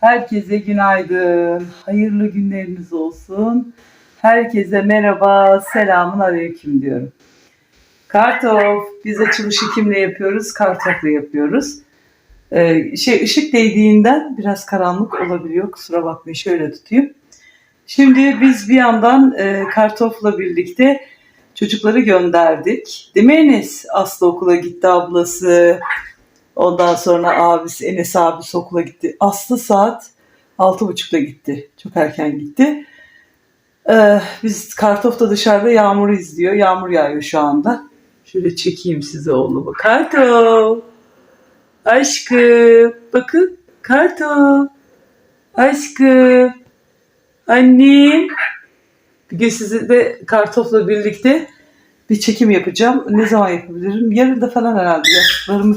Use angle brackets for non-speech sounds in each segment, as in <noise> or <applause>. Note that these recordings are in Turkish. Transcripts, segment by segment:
Herkese günaydın. Hayırlı günleriniz olsun. Herkese merhaba, selamun aleyküm diyorum. Kartof, biz açılışı kimle yapıyoruz? Kartofla yapıyoruz. Ee, şey ışık değdiğinden biraz karanlık olabiliyor. Kusura bakmayın şöyle tutayım. Şimdi biz bir yandan e, Kartof'la birlikte çocukları gönderdik. Değil mi Enes? Aslı okula gitti ablası. Ondan sonra abisi Enes abisi okula gitti. Aslı saat altı buçukta gitti. Çok erken gitti. Ee, biz Kartof da dışarıda yağmuru izliyor. Yağmur yağıyor şu anda. Şöyle çekeyim size oğlumu. Kartof. Aşkım. Bakın. Kartof. Aşkım. Annem. Bugün sizi de Kartof'la birlikte bir çekim yapacağım. Ne zaman yapabilirim? Yarın da falan herhalde yastıklarımı.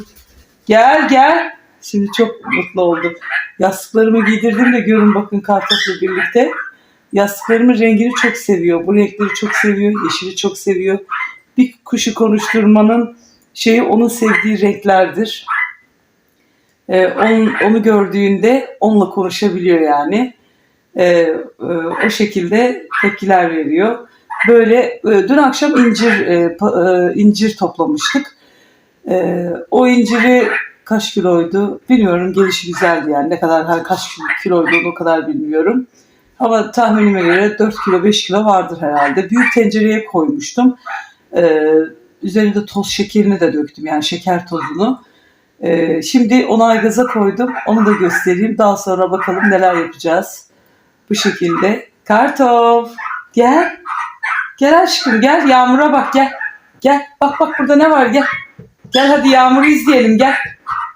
Gel gel. Şimdi çok mutlu oldum. Yastıklarımı giydirdim de görün bakın Kartof'la birlikte. Yastıklarımın rengini çok seviyor. Bu renkleri çok seviyor. Yeşili çok seviyor. Bir kuşu konuşturmanın şeyi onun sevdiği renklerdir. Ee, onun, onu gördüğünde onunla konuşabiliyor yani. Ee, e, o şekilde tepkiler veriyor. Böyle e, dün akşam incir e, pa- e, incir toplamıştık. E, o inciri kaç kiloydu bilmiyorum. Gelişi güzeldi yani. Ne kadar her kaç kiloydu o kadar bilmiyorum. Ama tahminime göre 4 kilo 5 kilo vardır herhalde. Büyük tencereye koymuştum. E, üzerinde toz şekerini de döktüm yani şeker tozunu. E, şimdi onu aygaza koydum. Onu da göstereyim. Daha sonra bakalım neler yapacağız. Bu şekilde. Kartof gel. Gel aşkım gel yağmura bak gel. Gel bak bak burada ne var gel. Gel hadi yağmuru izleyelim gel.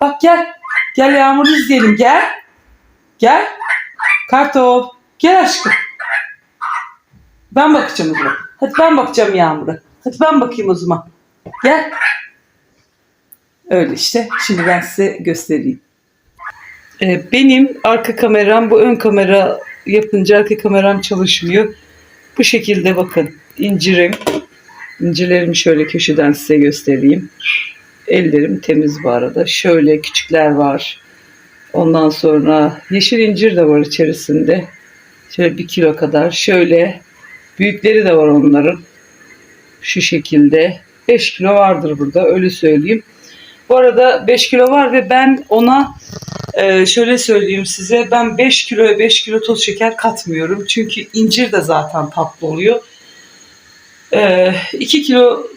Bak gel. Gel yağmuru izleyelim gel. Gel. Kartof gel aşkım. Ben bakacağım o zaman. Hadi ben bakacağım yağmura. Hadi ben bakayım o zaman. Gel. Öyle işte. Şimdi ben size göstereyim. Ee, benim arka kameram bu ön kamera yapınca arka kameram çalışmıyor. Bu şekilde bakın incirim. İncirlerimi şöyle köşeden size göstereyim. Ellerim temiz bu arada. Şöyle küçükler var. Ondan sonra yeşil incir de var içerisinde. Şöyle bir kilo kadar. Şöyle büyükleri de var onların. Şu şekilde. 5 kilo vardır burada öyle söyleyeyim. Bu arada 5 kilo var ve ben ona ee, şöyle söyleyeyim size ben 5 kiloya 5 kilo toz şeker katmıyorum. Çünkü incir de zaten tatlı oluyor. 2 kilo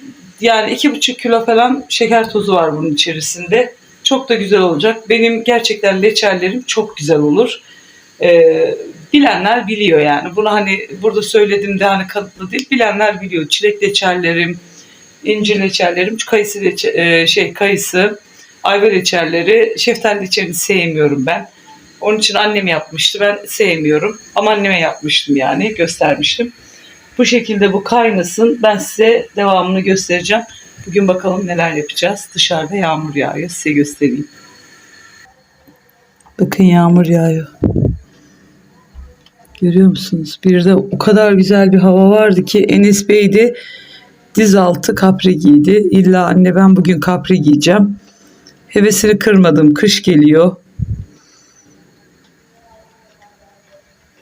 yani 2,5 kilo falan şeker tozu var bunun içerisinde. Çok da güzel olacak. Benim gerçekten reçellerim çok güzel olur. Ee, bilenler biliyor yani. Bunu hani burada söylediğimde hani kanıtlı değil. Bilenler biliyor. Çilek reçellerim, incir reçellerim, kayısı reçe, e, şey kayısı, ayva reçelleri, şeftali reçelini sevmiyorum ben. Onun için annem yapmıştı. Ben sevmiyorum. Ama anneme yapmıştım yani. Göstermiştim. Bu şekilde bu kaynasın. Ben size devamını göstereceğim. Bugün bakalım neler yapacağız. Dışarıda yağmur yağıyor. Size göstereyim. Bakın yağmur yağıyor. Görüyor musunuz? Bir de o kadar güzel bir hava vardı ki Enes Bey de diz altı kapri giydi. İlla anne ben bugün kapri giyeceğim. Hevesini kırmadım. Kış geliyor.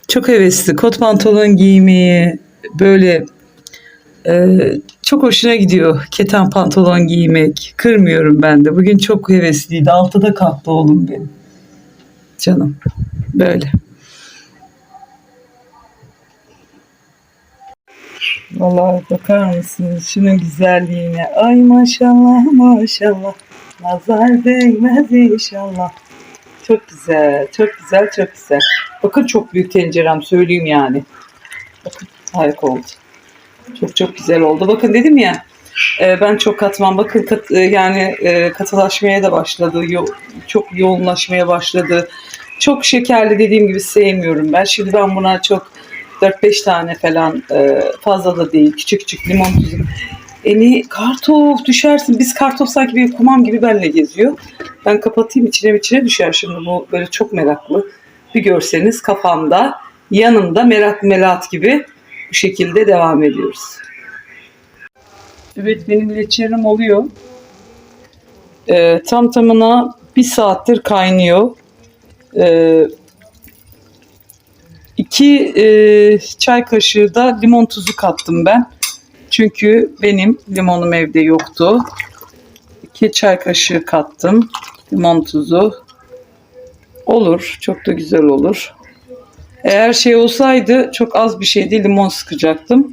Çok hevesli. Kot pantolon giymeye böyle e, çok hoşuna gidiyor. Keten pantolon giymek. Kırmıyorum ben de. Bugün çok hevesliydi. Altıda kalktı oğlum benim. Canım. Böyle. Vallahi bakar mısınız şunun güzelliğine? Ay maşallah maşallah. Nazar değmez inşallah. Çok güzel, çok güzel, çok güzel. Bakın çok büyük tencerem söyleyeyim yani. Bakın harika oldu. Çok çok güzel oldu. Bakın dedim ya e, ben çok katmam. Bakın kat, e, yani e, katılaşmaya da başladı. Yo, çok yoğunlaşmaya başladı. Çok şekerli dediğim gibi sevmiyorum ben. Şimdi ben buna çok 4-5 tane falan e, fazla da değil. Küçük küçük limon tuzu. Eni kartof düşersin. Biz kartof sanki bir kumam gibi benle geziyor. Ben kapatayım içine içine düşer şimdi bu böyle çok meraklı. Bir görseniz kafamda yanımda merak melat gibi bu şekilde devam ediyoruz. Evet benim leçerim oluyor. Ee, tam tamına bir saattir kaynıyor. Ee, iki e, çay kaşığı da limon tuzu kattım ben. Çünkü benim limonum evde yoktu. 2 çay kaşığı kattım limon tuzu. Olur, çok da güzel olur. Eğer şey olsaydı çok az bir şeydi limon sıkacaktım.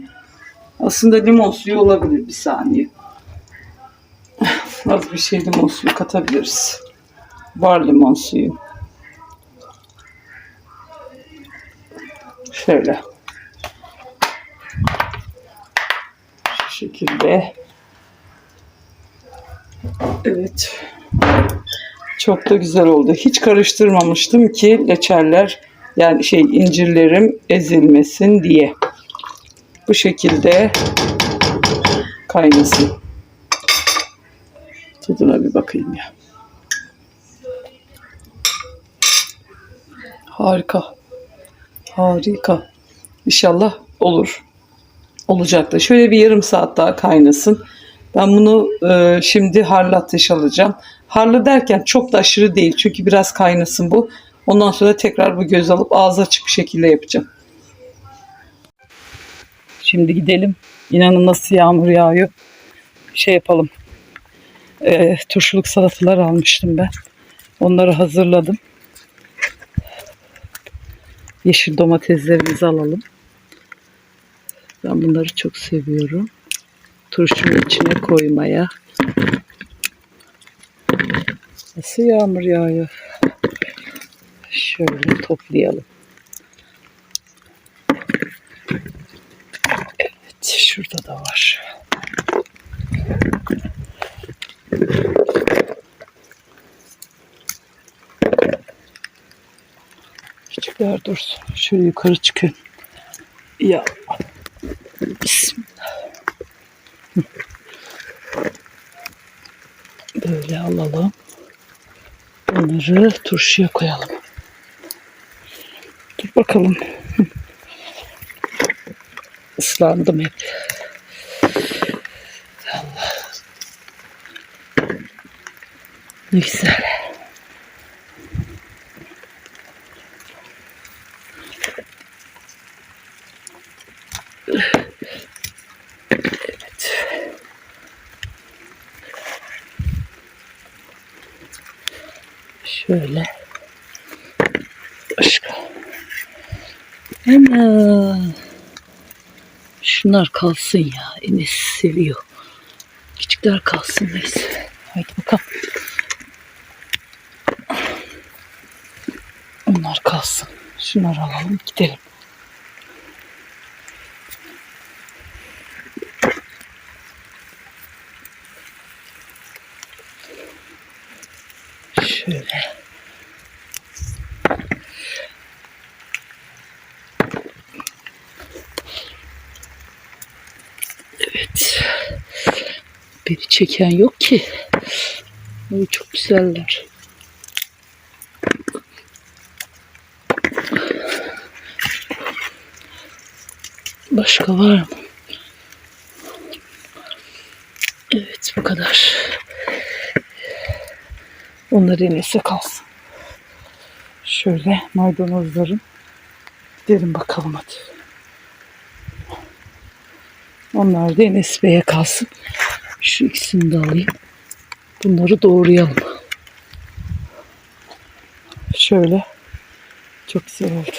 Aslında limon suyu olabilir bir saniye. Az bir şey limon suyu katabiliriz. Var limon suyu. Şöyle. Şu şekilde. Evet. Çok da güzel oldu. Hiç karıştırmamıştım ki leçerler yani şey incirlerim ezilmesin diye. Bu şekilde kaynasın. Tadına bir bakayım ya. Harika. Harika. İnşallah olur. Olacak da. Şöyle bir yarım saat daha kaynasın. Ben bunu e, şimdi harlı ateş alacağım. Harlı derken çok da aşırı değil. Çünkü biraz kaynasın bu. Ondan sonra tekrar bu göz alıp ağzı açık bir şekilde yapacağım. Şimdi gidelim. İnanın nasıl yağmur yağıyor. Şey yapalım. E, turşuluk salatalar almıştım ben. Onları hazırladım. Yeşil domateslerimizi alalım. Ben bunları çok seviyorum. Turşunun içine koymaya. Nasıl yağmur yağıyor. Şöyle toplayalım. Evet, şurada da var. Küçükler dursun. Şöyle yukarı çıkın. Ya. Bismillah. Böyle alalım. Bunları turşuya koyalım. Bakalım. Islandım hep. Allah. Ne güzel. Evet. Şöyle. Başka. Ana. Şunlar kalsın ya. Enes seviyor. Küçükler kalsın neyse. Haydi bakalım. Onlar kalsın. Şunları alalım gidelim. Şöyle. Evet. Beni çeken yok ki. Ay, çok güzeller. Başka var mı? Evet bu kadar. Onlar en iyisi kalsın. Şöyle maydanozların gidelim bakalım hadi. Onlar da Enes Bey'e kalsın. Şu ikisini de alayım. Bunları doğrayalım. Şöyle. Çok güzel oldu.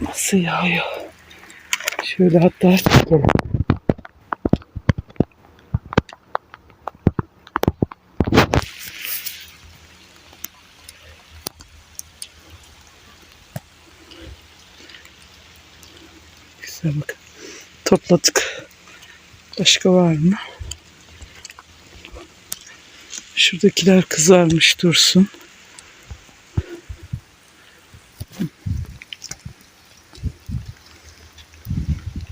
Nasıl yağıyor? Şöyle hatta çekelim. Güzel bakın. Topladık. Başka var mı? Şuradakiler kızarmış dursun.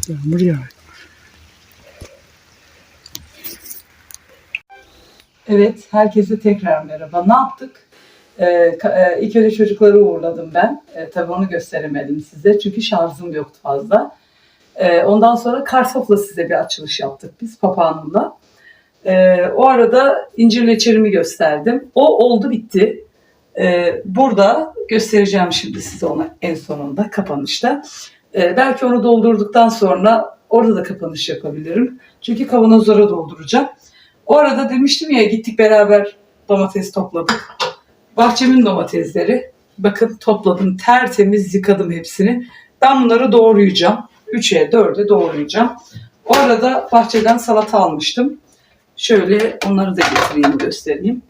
Yağmur yağıyor. Evet, herkese tekrar merhaba. Ne yaptık? Ee, e, ilk önce çocukları uğurladım ben. Ee, tabii onu gösteremedim size çünkü şarjım yoktu fazla. Ee, ondan sonra kartofla size bir açılış yaptık biz papağanımla. Ee, o arada incir reçelimi gösterdim. O oldu bitti. Ee, burada göstereceğim şimdi size onu en sonunda kapanışta. Belki onu doldurduktan sonra orada da kapanış yapabilirim. Çünkü kavanozlara dolduracağım. O arada demiştim ya gittik beraber domates topladık. Bahçemin domatesleri. Bakın topladım tertemiz yıkadım hepsini. Ben bunları doğrayacağım. 3'e 4'e doğrayacağım. O arada bahçeden salata almıştım. Şöyle onları da getireyim göstereyim.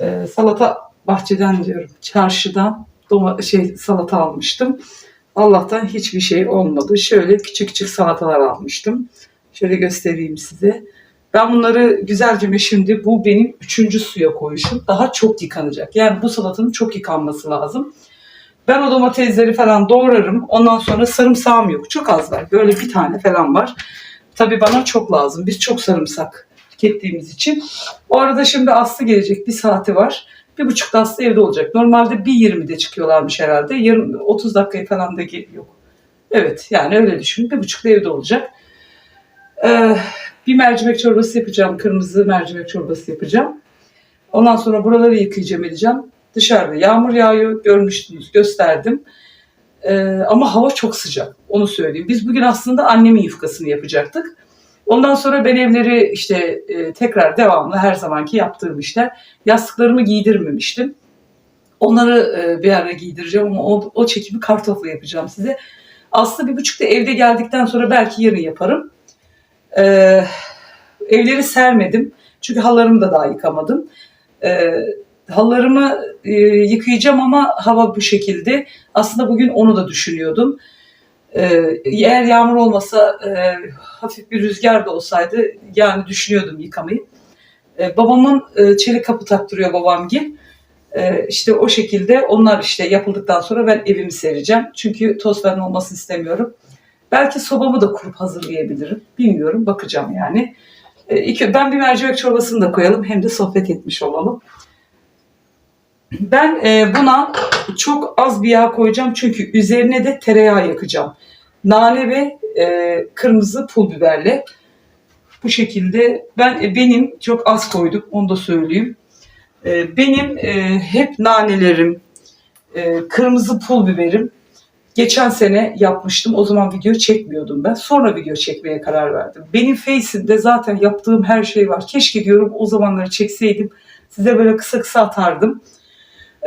Ee, salata bahçeden diyorum çarşıdan doma şey salata almıştım. Allah'tan hiçbir şey olmadı. Şöyle küçük küçük salatalar almıştım. Şöyle göstereyim size. Ben bunları güzelce şimdi bu benim üçüncü suya koyuşum. Daha çok yıkanacak. Yani bu salatanın çok yıkanması lazım. Ben o domatesleri falan doğrarım. Ondan sonra sarımsağım yok. Çok az var. Böyle bir tane falan var. Tabii bana çok lazım. Biz çok sarımsak tükettiğimiz için. O arada şimdi Aslı gelecek. Bir saati var. Bir buçukta Aslı evde olacak. Normalde bir 20'de çıkıyorlarmış herhalde. Yarın 30 dakikayı falan da yok. Evet yani öyle düşün. Bir buçukta evde olacak. Ee, bir mercimek çorbası yapacağım. Kırmızı mercimek çorbası yapacağım. Ondan sonra buraları yıkayacağım edeceğim. Dışarıda yağmur yağıyor. Görmüştünüz gösterdim. Ee, ama hava çok sıcak. Onu söyleyeyim. Biz bugün aslında annemin yufkasını yapacaktık. Ondan sonra ben evleri işte e, tekrar devamlı her zamanki yaptığım işler. Yastıklarımı giydirmemiştim. Onları e, bir ara giydireceğim ama o, o çekimi kartofla yapacağım size. Aslında bir buçukta evde geldikten sonra belki yarın yaparım. Ee, evleri sermedim. Çünkü halılarımı da daha yıkamadım. Ee, halılarımı e, yıkayacağım ama hava bu şekilde. Aslında bugün onu da düşünüyordum. Ee, eğer yağmur olmasa e, hafif bir rüzgar da olsaydı yani düşünüyordum yıkamayı. Ee, babamın e, çelik kapı taktırıyor babamgil. Ee, işte o şekilde onlar işte yapıldıktan sonra ben evimi sereceğim. Çünkü toz falan olmasını istemiyorum. Belki sobamı da kurup hazırlayabilirim. Bilmiyorum bakacağım yani. Ee, iki, ben bir mercimek çorbasını da koyalım hem de sohbet etmiş olalım. Ben e, buna çok az bir yağ koyacağım çünkü üzerine de tereyağı yakacağım. Nane ve e, kırmızı pul biberle. Bu şekilde ben e, benim çok az koydum onu da söyleyeyim. Benim hep nanelerim, kırmızı pul biberim geçen sene yapmıştım. O zaman video çekmiyordum ben. Sonra video çekmeye karar verdim. Benim Face'imde zaten yaptığım her şey var. Keşke diyorum o zamanları çekseydim. Size böyle kısa kısa atardım.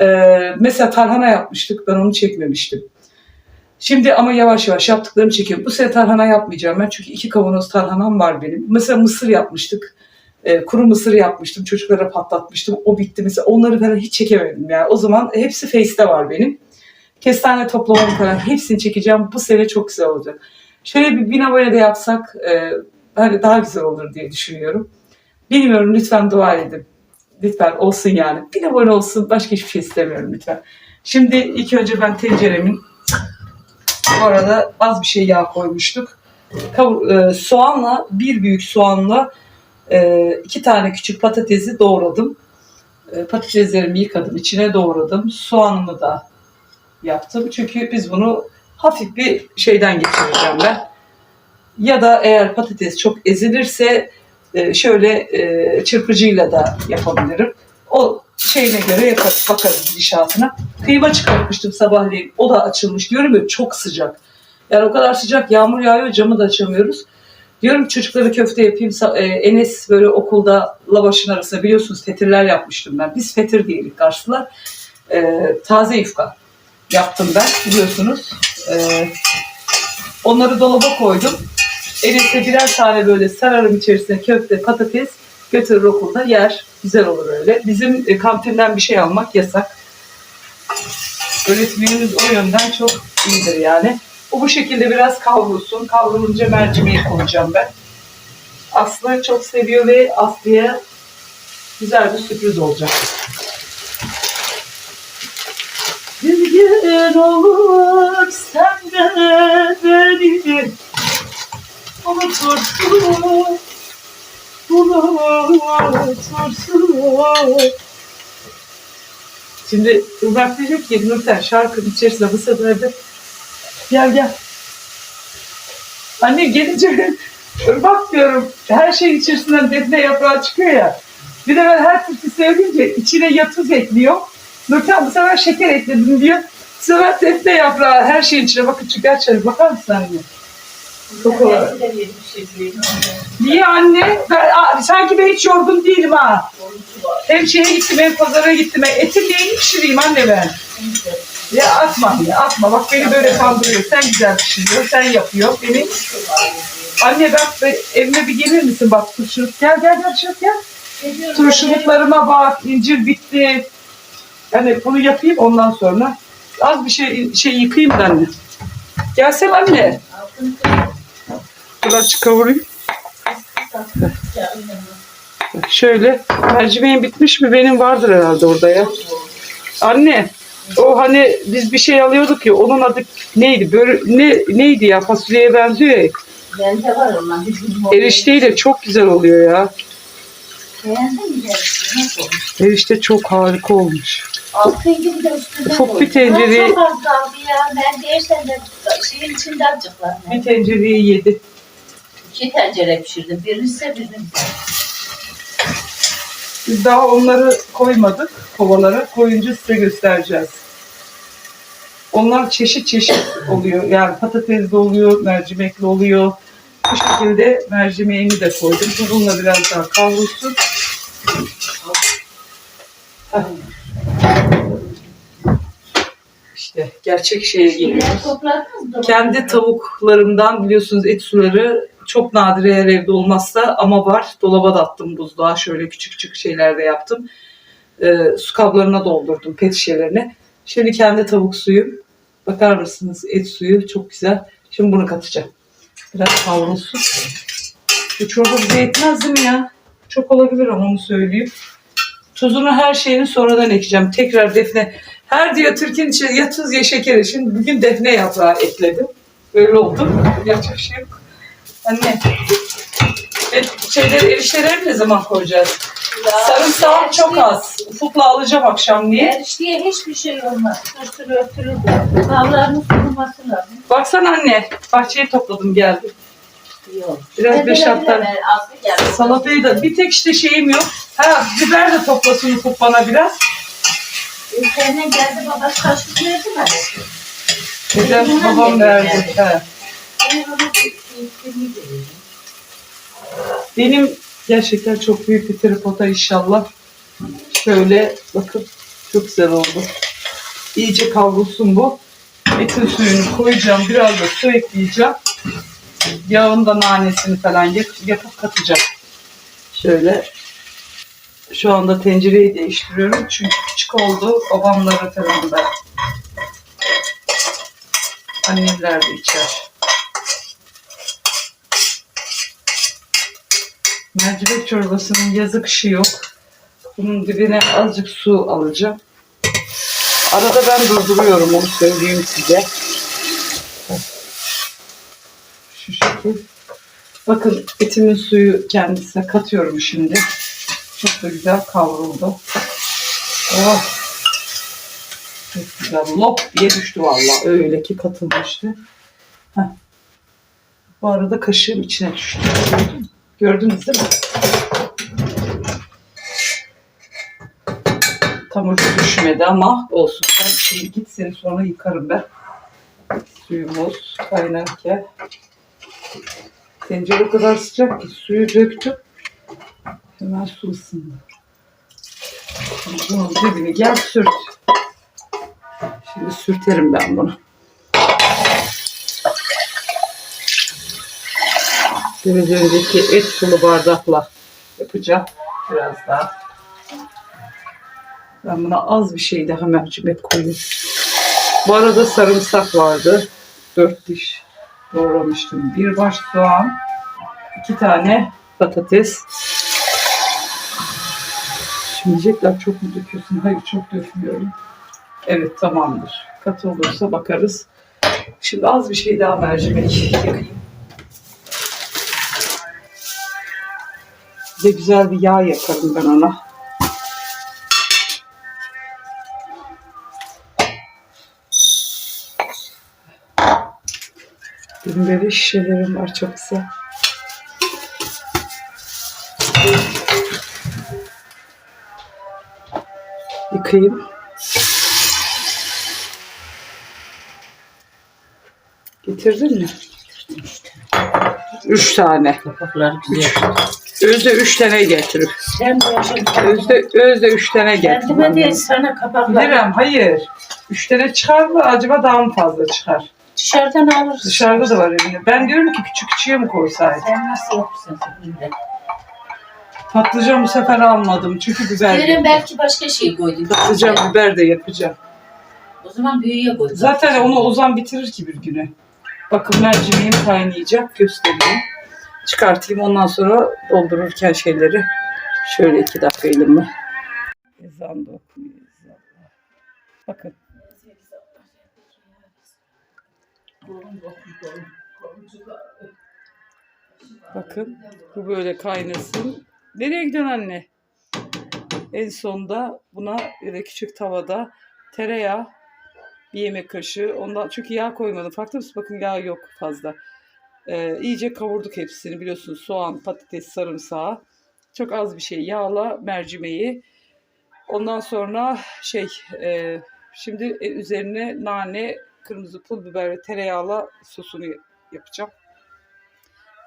Ee, mesela tarhana yapmıştık. Ben onu çekmemiştim. Şimdi ama yavaş yavaş yaptıklarımı çekiyorum. Bu sene tarhana yapmayacağım ben. Çünkü iki kavanoz tarhanam var benim. Mesela mısır yapmıştık. Ee, kuru mısır yapmıştım. Çocuklara patlatmıştım. O bitti mesela. Onları falan hiç çekemedim. Yani o zaman hepsi Face'te var benim. Kestane toplamamı falan hepsini çekeceğim. Bu sene çok güzel olacak. Şöyle bir bin abone de yapsak e, hani daha güzel olur diye düşünüyorum. Bilmiyorum lütfen dua edin. Lütfen olsun yani. Bir abone olsun. Başka hiçbir şey istemiyorum lütfen. Şimdi ilk önce ben tenceremin bu arada az bir şey yağ koymuştuk. Kavur, e, soğanla bir büyük soğanla e, iki tane küçük patatesi doğradım. E, patateslerimi yıkadım. içine doğradım. Soğanımı da yaptım. Çünkü biz bunu hafif bir şeyden geçireceğim ben. Ya da eğer patates çok ezilirse e, şöyle e, çırpıcıyla da yapabilirim. O şeyine göre yaparız, bakarız gidişatına. Kıyma çıkartmıştım sabahleyin. O da açılmış. Diyorum ya çok sıcak. Yani o kadar sıcak yağmur yağıyor camı da açamıyoruz. Diyorum ki çocuklara köfte yapayım. E, Enes böyle okulda lavaşın arasında biliyorsunuz fetirler yapmıştım ben. Biz fetir değilik karşılar. Taze yufka yaptım ben biliyorsunuz. Onları dolaba koydum. Enes'e birer tane böyle sararım içerisine köfte, patates götürür okulda yer. Güzel olur öyle. Bizim e, kantinden bir şey almak yasak. Öğretmenimiz o yönden çok iyidir yani. O bu şekilde biraz kavrulsun. Kavrulunca mercimeği koyacağım ben. Aslı çok seviyor ve Aslı'ya güzel bir sürpriz olacak. Bir gün olur sen de beni unutursun, unutursun. Şimdi Irmak diyecek ki Nurten şarkının içerisinde bu sefer de gel gel. Anne gelince <laughs> Bak diyorum her şeyin içerisinden defne yaprağı çıkıyor ya. Bir de ben her türlü söyleyince içine ya tuz ekliyor. Nurten bu sefer şeker ekledim diyor. Bu sefer defne yaprağı her şeyin içine bakın şu gerçekten bakar mısın anne? Çok olarak. Niye anne? Ben, sanki ben hiç yorgun değilim ha. Hem şeye gittim hem pazara gittim. Etin neyini pişireyim anne ben. Ya atma ya atma. Bak beni böyle kandırıyor. Sen güzel pişiriyor. Sen yapıyor. Beni Anne bak be- evime bir gelir misin bak turşuluk gel gel gel turşuluk gel. Turşuluklarıma bak incir bitti. Yani bunu yapayım ondan sonra az bir şey şey yıkayayım da anne. Gelsene anne. Birazcık kavurayım. Şöyle mercimeğin bitmiş mi benim vardır herhalde orada ya. Anne o hani biz bir şey alıyorduk ya onun adı neydi? Böyle, ne, neydi ya fasulyeye benziyor ya. Bende var ondan. Erişteyle çok güzel oluyor ya. Erişte çok harika olmuş. Altı gibi de üstüne Ufak koy. bir tencere- Ha, Çok az kaldı ya. Ben dersen de şeyin içinde acıklar. Bir tencereyi yedi. İki tencere pişirdim. Birini ise birini. Biz daha onları koymadık kovalara. Koyunca size göstereceğiz. Onlar çeşit çeşit oluyor. Yani patatesli oluyor, mercimekli oluyor. Bu şekilde mercimeğini de koydum. Bununla biraz daha kavrulsun. İşte gerçek şeye geliyoruz. Kendi tavuklarımdan biliyorsunuz et suları çok nadir eğer evde olmazsa ama var. Dolaba da attım buzluğa. Şöyle küçük küçük şeyler de yaptım. Ee, su kablarına doldurdum pet şişelerine. Şimdi kendi tavuk suyum. Bakar mısınız et suyu çok güzel. Şimdi bunu katacağım. Biraz kavrulsun. Bu çorba bize yetmez değil mi ya? Çok olabilir ama onu söyleyeyim. Tuzunu her şeyini sonradan ekeceğim. Tekrar defne. Her diyor Türk'ün içine ya tuz ya şeker. Şimdi bugün defne yaprağı ekledim. Böyle oldu. Yapacak şey yok. Anne. E, şeyleri, erişteleri ne zaman koyacağız? Sarımsak çok az. Ufukla alacağım akşam diye. Erişteye hiçbir şey olmaz. Sürtülü örtülü de. Tavlarının kuruması lazım. Baksana anne. Bahçeyi topladım geldim. Yok. Biraz beş hafta. Salatayı da bir tek işte şeyim yok. Ha biber de toplasın Ufuk bana biraz. Senden geldi babası kaşık verdi bana. Dedem babam verdi. He. İstediğini veriyorum. Benim gerçekten çok büyük bir tripota inşallah. Şöyle bakın çok güzel oldu. İyice kavrulsun bu. Etin suyunu koyacağım. Biraz da su ekleyeceğim. Yağın da nanesini falan yap- yapıp katacağım. Şöyle. Şu anda tencereyi değiştiriyorum. Çünkü küçük oldu. Babamlara falan da. Annemler de içer. Mercimek çorbasının yazık kışı yok. Bunun dibine azıcık su alacağım. Arada ben durduruyorum onu söyleyeyim size. Şu şekil. Bakın etimin suyu kendisine katıyorum şimdi. Çok da güzel kavruldu. Oh. Çok güzel. Lop diye düştü valla. Öyle ki katılmıştı. Heh. Bu arada kaşığım içine düştü. Gördün? Gördünüz değil mi? Tam ucu düşmedi ama olsun. Sen şimdi git seni sonra yıkarım ben. Suyumuz kaynarken. Tencere o kadar sıcak ki suyu döktüm. Hemen su ısındı. Bunun dibini gel sürt. Şimdi sürterim ben bunu. Biraz önceki et sulu bardakla yapacağım. Biraz daha. Ben buna az bir şey daha mercimek koyayım. Bu arada sarımsak vardı. Dört diş doğramıştım. Bir baş soğan. iki tane patates. Şimdi diyecekler çok mu döküyorsun? Hayır çok dökmüyorum. Evet tamamdır. Katı olursa bakarız. Şimdi az bir şey daha mercimek yakayım. de güzel bir yağ yaparım ben ona. Benim böyle şişelerim var çok güzel. Yıkayayım. Getirdin mi? Üç tane. Kapaklar güzel. Özde üç tane getirip. Sen. Özde, özde üç tane Kendime getir. değil sana kapaklar. Bilirim hayır. Üç tane çıkar mı? Acaba daha mı fazla çıkar? Dışarıdan alırsın. Dışarıda da var evinde. Ben diyorum ki küçük küçüğe mi koysaydım? Sen nasıl yapıyorsun sen? Patlıcan bu sefer almadım çünkü güzel. Derin belki başka şey koydun. Patlıcan biber de yapacağım. O zaman büyüye koy. Zaten onu Ozan bitirir ki bir güne. Bakın mercimeğim kaynayacak. Göstereyim. Çıkartayım ondan sonra doldururken şeyleri. Şöyle iki dakika elimle. Ezan da okunuyor. Bakın. Bakın bu böyle kaynasın. Nereye gidiyorsun anne? En sonunda buna böyle küçük tavada tereyağı bir yemek kaşığı. Ondan çünkü yağ koymadım. Farklı mısın? Bakın yağ yok fazla. Ee, iyice kavurduk hepsini biliyorsunuz. Soğan, patates, sarımsağı. Çok az bir şey. Yağla mercimeği. Ondan sonra şey e, şimdi e, üzerine nane, kırmızı pul biber ve tereyağla sosunu yapacağım.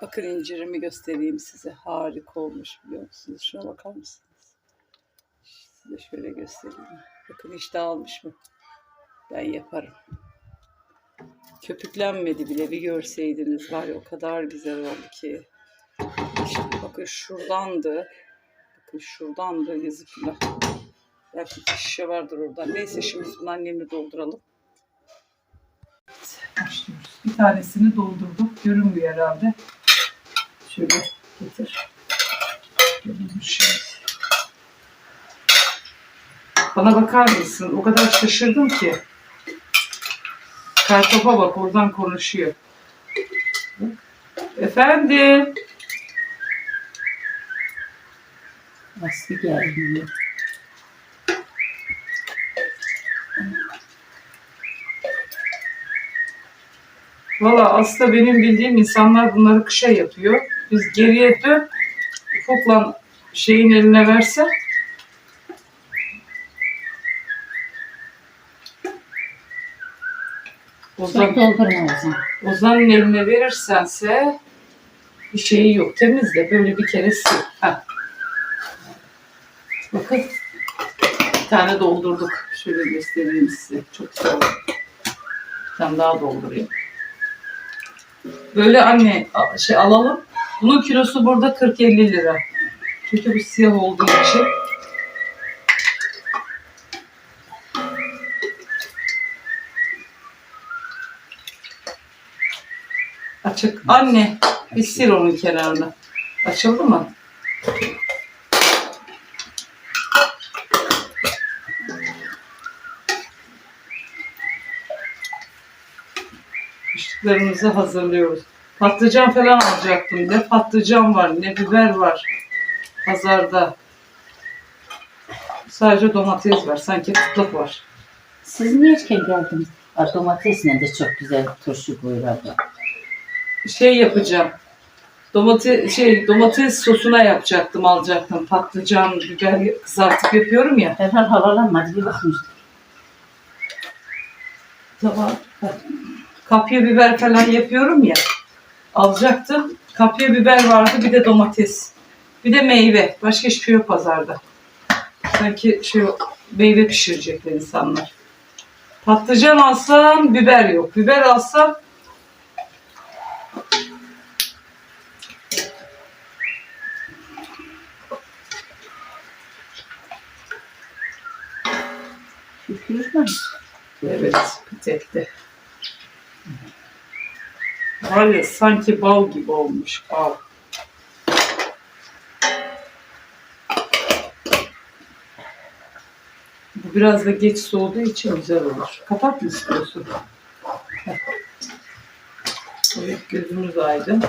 Bakın incirimi göstereyim size. Harika olmuş biliyor musunuz? Şuna bakar mısınız? Size şöyle göstereyim. Bakın hiç dağılmış mı? Ben yaparım. Köpüklenmedi bile bir görseydiniz var ya o kadar güzel oldu ki. İşte bakın şuradandı. Bakın şuradandı yazık günah. Belki iki şişe vardır orada. Neyse şimdi bunu annemle dolduralım. Başlıyoruz. Bir tanesini doldurduk. Görünmüyor herhalde. Şöyle getir. Bana bakar mısın? O kadar şaşırdım ki. Kartopa bak oradan konuşuyor. Efendim. Aslı geldi. Valla aslında benim bildiğim insanlar bunları kışa yapıyor. Biz geriye dön ufukla şeyin eline verse Çok Ozan, doldurma o zaman. Ozan'ın eline verirsense bir şeyi yok. Temizle böyle bir kere sil. Bakın bir tane doldurduk. Şöyle göstereyim size. Çok güzel oldu. Bir tane daha doldurayım. Böyle anne şey alalım. Bunun kilosu burada 40-50 lira. Çünkü bu siyah olduğu için. Açık. Anne bir sil onun kenarını. Açıldı mı? Kışlıklarımızı hazırlıyoruz. Patlıcan falan alacaktım. Ne patlıcan var ne biber var pazarda. Sadece domates var. Sanki kıtlık var. Siz niye erken geldiniz? Ha, domatesle de çok güzel turşu abla. Şey yapacağım. Domates şey domates sosuna yapacaktım, alacaktım. Patlıcan, biber kızartıp yapıyorum ya. Herhal havalanmadı bir bakmıştım. Tamam. Kapya biber falan yapıyorum ya. Alacaktım. Kapya biber vardı, bir de domates. Bir de meyve. Başka hiçbir şey yok pazarda. Sanki şey meyve pişirecekler insanlar. Patlıcan alsam biber yok. Biber alsam Şükür mü? Evet, petekte. Var ya sanki bal gibi olmuş bal. Bu biraz da geç soğuduğu için güzel olur. Kapat mı istiyorsun? Evet, gözümüz aydın.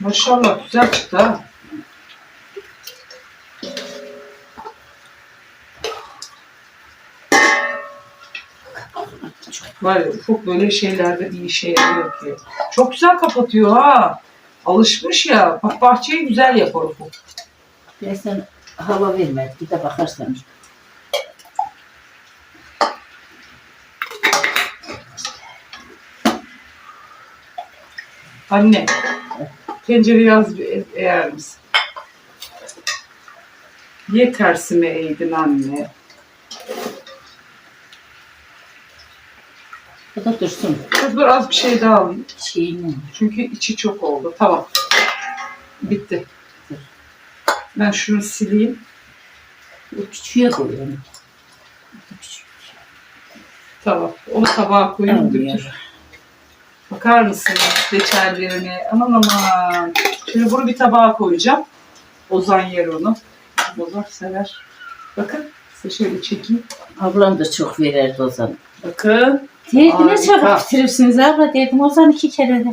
Maşallah güzel çıktı ha. Var ya ufuk böyle şeylerde bir işe yarıyor ki. Çok güzel kapatıyor ha. Alışmış ya. Bak bahçeyi güzel yapar bu. Ben sen hava vermedi. Bir de bakarsan. Anne. Tencereyi az bir e- eğer misin? Niye tersime eğdin anne? Bu da dursun. Dur, dur az bir şey daha alayım. Şeyini. Çünkü içi çok oldu. Tamam. Bitti. Ben şunu sileyim. Bu küçüğe koyuyorum. Küçük. Tamam. Onu tabağa koyayım. Götür. Bakar mısınız reçellerine? Aman aman. Şimdi bunu bir tabağa koyacağım. Ozan yer onu. Ozan sever. Bakın. Size şöyle çekeyim. Ablam da çok verirdi o zaman. Bakın. Dedi ne çabuk bitirirsiniz abla dedim. O zaman iki kere de.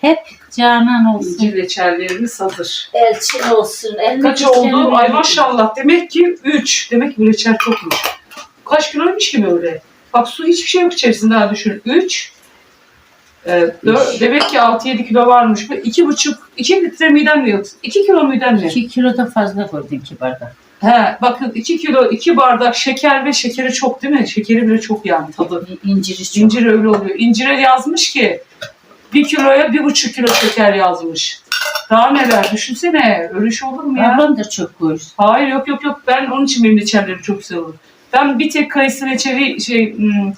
Hep canan olsun. İnci reçellerimiz hazır. Elçin olsun. eline Kaç oldu? Ay maşallah. Demek ki 3. Demek ki bu reçel çokmuş. Kaç kiloymuş ki böyle? Bak su hiçbir şey yok içerisinde daha düşün. 3. Evet, dört- demek ki 6-7 kilo varmış. Bu 2,5 2 litre miden mi yok? 2 kilo miden mi? İki kilo da fazla koydum iki bardak. He, bakın 2 kilo 2 bardak şeker ve şekeri çok değil mi? Şekeri bile çok yani tadı. İnciri çok. İncir öyle oluyor. İncire yazmış ki 1 kiloya 1,5 kilo şeker yazmış. Daha neler düşünsene. Öyle şey olur mu ya? Ablam da çok koyur. Hayır yok yok yok. Ben onun için benim reçellerim çok güzel olur. Ben bir tek kayısı reçeli şey hmm,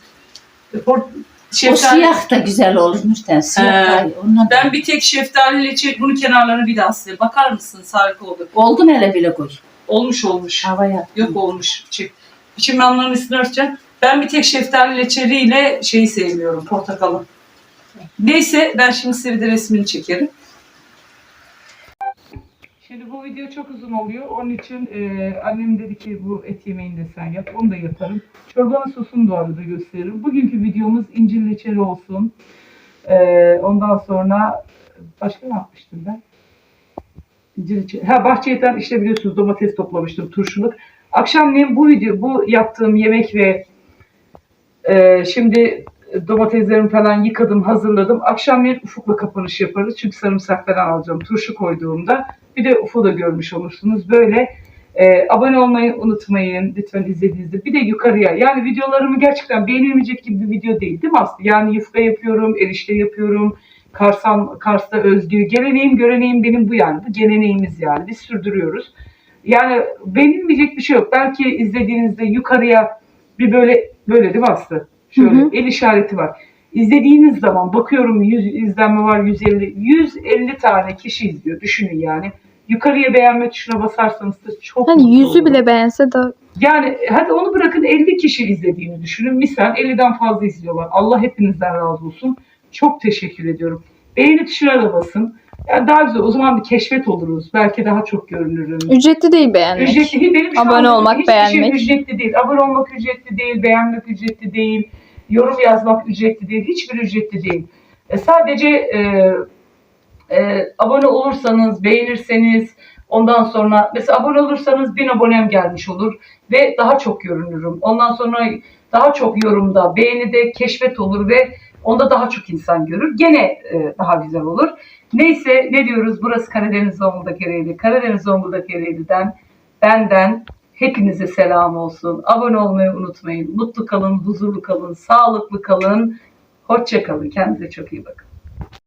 port, O şeftali, siyah da güzel olur Nurten. Siyah iyi. Ondan da- ben bir tek şeftali reçel bunun kenarlarını bir daha size. Bakar mısınız harika. Oldu mu hele bile koy. Olmuş olmuş. Havaya. Yok olmuş. Çek. Şimdi ben onların üstüne örteceğim. Ben bir tek şeftali reçeliyle şeyi sevmiyorum. Portakalı. Neyse ben şimdi size bir de resmini çekerim. Şimdi bu video çok uzun oluyor. Onun için e, annem dedi ki bu et yemeğini de sen yap. Onu da yaparım. Çorbanın sosunu da arada gösteririm. Bugünkü videomuz incir reçeli olsun. E, ondan sonra başka ne yapmıştım ben? Ha bahçeden işte biliyorsunuz domates toplamıştım turşuluk. Akşamleyin bu video, bu yaptığım yemek ve e, şimdi domateslerimi falan yıkadım, hazırladım. Akşamleyin ufukla kapanış yaparız. Çünkü sarımsak falan alacağım turşu koyduğumda. Bir de ufu da görmüş olursunuz. Böyle e, abone olmayı unutmayın lütfen izlediğinizde. Bir de yukarıya. Yani videolarımı gerçekten beğenilmeyecek gibi bir video değil değil mi Aslı? Yani yufka yapıyorum, erişte yapıyorum. Karsam, Kars'ta özgü. Geleneğim, göreneğim benim bu yani. Bu geleneğimiz yani. Biz sürdürüyoruz. Yani beğenilmeyecek bir şey yok. Belki izlediğinizde yukarıya bir böyle böyle değil mi Aslı? Şöyle Hı hı. el işareti var. İzlediğiniz zaman bakıyorum 100 izlenme var 150 150 tane kişi izliyor düşünün yani. Yukarıya beğenme tuşuna basarsanız da çok Hani yüzü bile beğense de Yani hadi onu bırakın 50 kişi izlediğini düşünün. Misal 50'den fazla izliyorlar. Allah hepinizden razı olsun. Çok teşekkür ediyorum. Beğeni tuşuna basın. Yani daha güzel. O zaman bir keşfet oluruz. Belki daha çok görünürüm. ücretli değil beğenmek. Ücretli değil. Benim şu Abone olmak, hiçbir beğenmek. Şey ücretli değil. Abone olmak ücretli değil. Beğenmek ücretli değil. Yorum yazmak ücretli değil. Hiçbir ücretli değil. E, sadece e, e, abone olursanız, beğenirseniz ondan sonra mesela abone olursanız bin abonem gelmiş olur ve daha çok görünürüm. Ondan sonra daha çok yorumda, beğenide keşfet olur ve onda daha çok insan görür. Gene e, daha güzel olur. Neyse ne diyoruz? Burası Karadeniz Zonguldak Ereğli. Karadeniz Zonguldak Ereğli'den benden hepinize selam olsun. Abone olmayı unutmayın. Mutlu kalın, huzurlu kalın, sağlıklı kalın. Hoşça kalın. Kendinize çok iyi bakın.